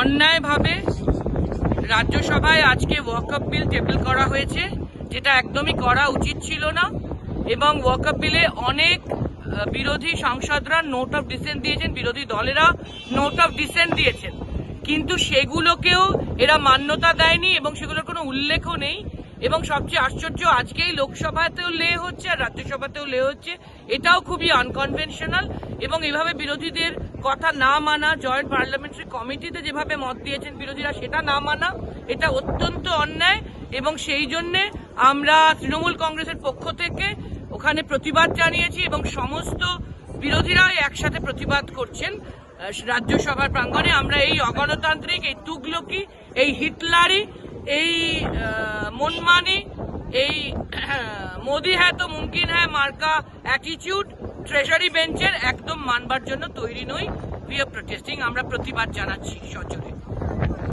অন্যায়ভাবে রাজ্যসভায় আজকে ওয়াকআপ বিল টেবিল করা হয়েছে, যেটা একদমই করা উচিত ছিল না। এবং ওয়াকআপ বিলে অনেক বিরোধী সাংসদরা নোট অফ ডিসেন্ট দিয়েছেন, বিরোধী দলেরা নোট অফ ডিসেন্ট দিয়েছেন। কিন্তু সেগুলোকেও এরা মান্যতা দেয়নি এবং সেগুলোর কোনো উল্লেখও নেই। এবং সবচেয়ে আশ্চর্য, আজকেই লোকসভাতেও লে হচ্ছে আর রাজ্যসভাতেও লে হচ্ছে। এটাও খুবই আনকনভেনশনাল এবং এভাবে বিরোধীদের কথা না মানা জয়েন্ট পার্লামেন্টারি কমিটিতে যেভাবে মত দিয়েছেন বিরোধীরা, সেটা না মানা, এটা অত্যন্ত অন্যায় এবং সেই জন্যে আমরা তৃণমূল কংগ্রেসের পক্ষ থেকে ওখানে প্রতিবাদ জানিয়েছি এবং সমস্ত বিরোধীরাই একসাথে প্রতিবাদ করছেন রাজ্যসভার প্রাঙ্গণে। আমরা এই অগণতান্ত্রিক, এই তুগলকি, এই হিটলারি, এই মনমানি, এই, মোদি হ্যাঁ তো মুমকিন হ্যাঁ মার্কা অ্যাটিটিউড ট্রেজারি বেঞ্চের একদম মানবার জন্য তৈরি নই। প্রিয় প্রোটেস্টিং আমরা প্রতিবাদ জানাচ্ছি সচরে